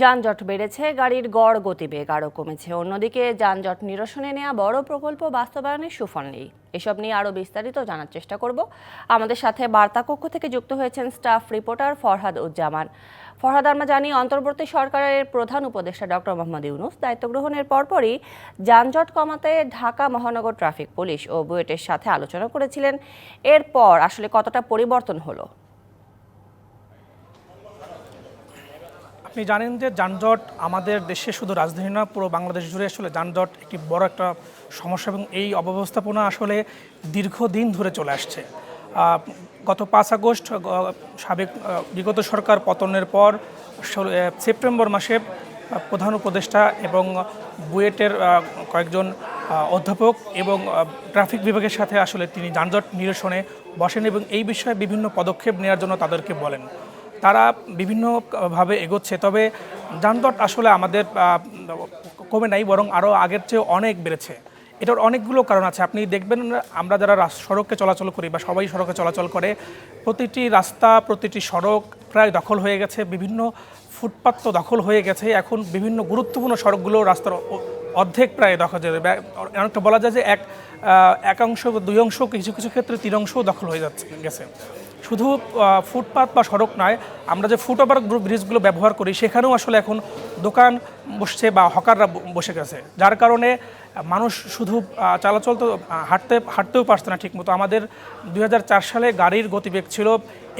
যানজট বেড়েছে, গাড়ির গড় গতিবেগ আরও কমেছে। অন্যদিকে যানজট নিরসনে নেওয়া বড় প্রকল্প বাস্তবায়নের সুফল নেই। এসব নিয়ে আরও বিস্তারিত জানার চেষ্টা করব। আমাদের সাথে বার্তাকক্ষ থেকে যুক্ত হয়েছেন স্টাফ রিপোর্টার ফরহাদ উজ্জামান। ফরহাদ, আমরা জানি অন্তর্বর্তী সরকারের প্রধান উপদেষ্টা ডক্টর মোহাম্মদ ইউনুস দায়িত্ব গ্রহণের পরপরই যানজট কমাতে ঢাকা মহানগর ট্রাফিক পুলিশ ও বুয়েটের সাথে আলোচনা করেছিলেন। এরপর আসলে কতটা পরিবর্তন হলো? আপনি জানেন যে যানজট আমাদের দেশে শুধু রাজধানী না, পুরো বাংলাদেশ জুড়ে আসলে যানজট একটি বড় একটা সমস্যা এবং এই অব্যবস্থাপনা আসলে দীর্ঘদিন ধরে চলে আসছে। গত পাঁচ আগস্ট সাবেক বিগত সরকার পতনের পর সেপ্টেম্বর মাসে প্রধান উপদেষ্টা এবং বুয়েটের কয়েকজন অধ্যাপক এবং ট্রাফিক বিভাগের সাথে আসলে তিনি যানজট নিরসনে বসেন এবং এই বিষয়ে বিভিন্ন পদক্ষেপ নেওয়ার জন্য তাদেরকে বলেন। তারা বিভিন্নভাবে এগোচ্ছে। তবে যানজট আসলে আমাদের কমে নাই বরং আরও আগের চেয়ে অনেক বেড়েছে। এটার অনেকগুলো কারণ আছে। আপনি দেখবেন আমরা যারা সড়কে চলাচল করি বা সবাই সড়কে চলাচল করে প্রতিটি রাস্তা প্রতিটি সড়ক প্রায় দখল হয়ে গেছে। বিভিন্ন ফুটপাত তো দখল হয়ে গেছে। এখন বিভিন্ন গুরুত্বপূর্ণ সড়কগুলো রাস্তার অর্ধেক প্রায় দখল হয়ে যাবে। অনেকটা বলা যায় যে এক আহ, এক অংশ দুই অংশ কিছু কিছু ক্ষেত্রে তিন অংশও দখল হয়ে যাচ্ছে গেছে। শুধু ফুটপাত বা সড়ক নয়, আমরা যে ফুট ওভার ব্রিজগুলো ব্যবহার করি, সেখানেও আসলে এখন দোকান বসছে বা হকাররা বসে গেছে। যার কারণে মানুষ শুধু চলাচল তো হাঁটতে, হাঁটতেও পারছে না ঠিকমতো। আমাদের দুই হাজার চার সালে গাড়ির গতিবেগ ছিল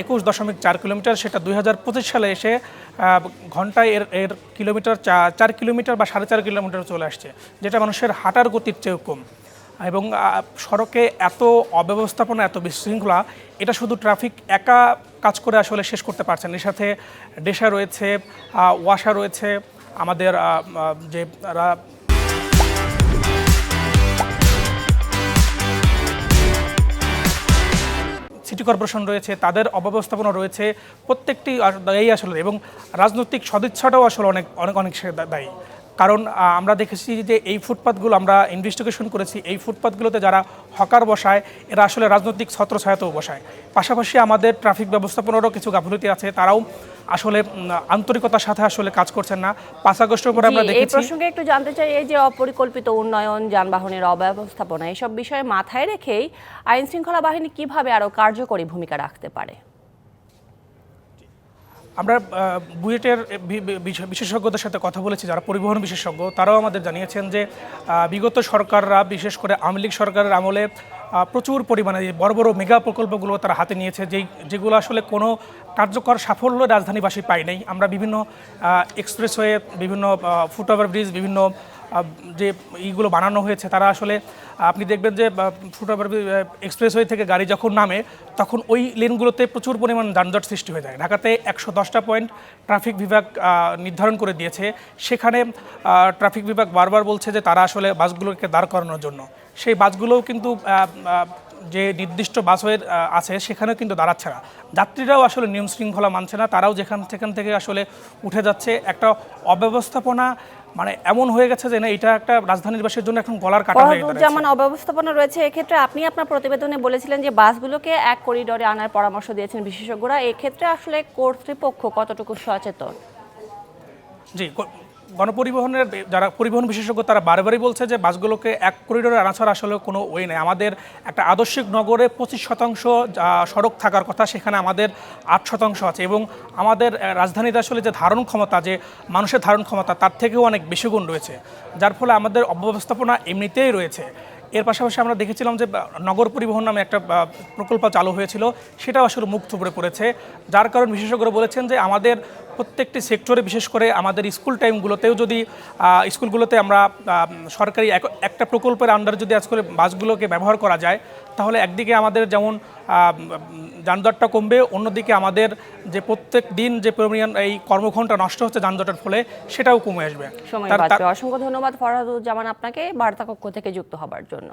একুশ দশমিক চার কিলোমিটার, সেটা দুই হাজার পঁচিশ সালে এসে ঘন্টায় এর এর কিলোমিটার চার কিলোমিটার বা সাড়ে চার কিলোমিটার চলে আসছে, যেটা মানুষের হাঁটার গতির চেয়েও কম। এবং সড়কে এত অব্যবস্থাপনা, এত বিশৃঙ্খলা, এটা শুধু ট্রাফিক একা কাজ করে আসলে শেষ করতে পারছেন এর সাথে ডেসা রয়েছে ওয়াসা রয়েছে, আমাদের যে সিটি কর্পোরেশন রয়েছে, তাদের অব্যবস্থাপনা রয়েছে, প্রত্যেকটি এই আসলে। এবং রাজনৈতিক সদিচ্ছাটাও আসলে অনেক অনেক অনেক দায়ী। কারণ আমরা দেখেছি যে এই ফুটপাতগুলো আমরা ইনভেস্টিগেশন করেছি এই ফুটপাতগুলোতে যারা হকার বসায় এরা আসলে রাজনৈতিক ছত্রছায়াতেও বসায়। পাশাপাশি আমাদের ট্রাফিক ব্যবস্থাপনারও কিছু গাফিলতি আছে তারাও আসলে আন্তরিকতার সাথে আসলে কাজ করছেন না। পাঁচ আগস্টের পরে আমরা এই প্রসঙ্গে একটু জানতে চাই এই যে অপরিকল্পিত উন্নয়ন যানবাহনের অব্যবস্থাপনা এসব বিষয়ে মাথায় রেখেই আইন শৃঙ্খলা বাহিনী কীভাবে আরও কার্যকরী ভূমিকা রাখতে পারে? আমরা বুয়েটের বিশেষজ্ঞদের সাথে কথা বলেছি, যারা পরিবহন বিশেষজ্ঞ, তারাও আমাদের জানিয়েছেন যে বিগত সরকাররা, বিশেষ করে আওয়ামী লীগ সরকারের আমলে প্রচুর পরিমাণে বড় বড় মেগা প্রকল্পগুলো তারা হাতে নিয়েছে, যেই, যেগুলো আসলে কোনো কার্যকর সাফল্য রাজধানীবাসী পাই নাই। আমরা বিভিন্ন এক্সপ্রেসওয়ে, বিভিন্ন ফুটওভার ব্রিজ, বিভিন্ন যে ইগুলো বানানো হয়েছে, তারা আসলে, আপনি দেখবেন যে ফুটওভার এক্সপ্রেসওয়ে থেকে গাড়ি যখন নামে, তখন ওই লেনগুলোতে প্রচুর পরিমাণ যানজট সৃষ্টি হয়ে যায়। ঢাকাতে একশো দশটা পয়েন্ট ট্রাফিক বিভাগ নির্ধারণ করে দিয়েছে। সেখানে ট্রাফিক বিভাগ বারবার বলছে যে, তারা আসলে বাসগুলোকে দাঁড় করানোর জন্য। সেই বাসগুলোও কিন্তু যে নির্দিষ্ট বাসওয়ে আছে, সেখানেও কিন্তু দাঁড়াচ্ছে না। যাত্রীরাও আসলে নিয়ম শৃঙ্খলা মানছে না। তারাও যেখান, সেখান থেকে আসলে উঠে যাচ্ছে। একটা অব্যবস্থাপনা মানে এমন হয়ে গেছে যে না এটা একটা রাজধানীর বাসের জন্য এখন গলার কাটা হয়ে দাঁড়িয়েছে যেমন অব্যবস্থাপনা রয়েছে এক্ষেত্রে আপনি আপনার প্রতিবেদনে বলেছিলেন যে বাসগুলোকে এক করিডোরে আনার পরামর্শ দিয়েছেন বিশেষজ্ঞরা। এক্ষেত্রে আসলে কর্তৃপক্ষ কতটুকু সচেতন? জি গণপরিবহনের যারা পরিবহন বিশেষজ্ঞ, তারা বারবারই বলছে যে বাসগুলোকে এক করিডোরে আনা ছাড়া আসলে কোনো ওয়ে নেই। আমাদের একটা আদর্শিক নগরে পঁচিশ শতাংশ সড়ক থাকার কথা, সেখানে আমাদের আট শতাংশ আছে এবং আমাদের রাজধানীতে আসলে যে ধারণ ক্ষমতা, যে মানুষের ধারণ ক্ষমতা, তার থেকেও অনেক বেশি গুণ রয়েছে। যার ফলে আমাদের অব্যবস্থাপনা এমনিতেই রয়েছে। এর পাশাপাশি আমরা দেখেছিলাম যে নগর পরিবহন নামে একটা প্রকল্প চালু হয়েছিল, সেটাও আসলে মুখ থুবড়ে পড়েছে। যার কারণ বিশেষজ্ঞরা বলেছেন যে, আমাদের প্রত্যেকটি সেক্টরে বিশেষ করে আমাদের স্কুল টাইমগুলোতেও যদি স্কুলগুলোতে আমরা সরকারি এক- একটা প্রকল্পের আন্ডারে যদি আজকাল বাসগুলোকে ব্যবহার করা যায় তাহলে একদিকে আমাদের যেমন যানজটটা কমবে অন্যদিকে আমাদের যে প্রত্যেক দিন যে পরিমাণ এই কর্মঘণ্টা নষ্ট হচ্ছে যানজটের ফলে সেটাও কমে আসবে। অসংখ্য ধন্যবাদ ফরহাদুজ্জামান আপনাকে বার্তা কক্ষ থেকে যুক্ত হবার জন্য।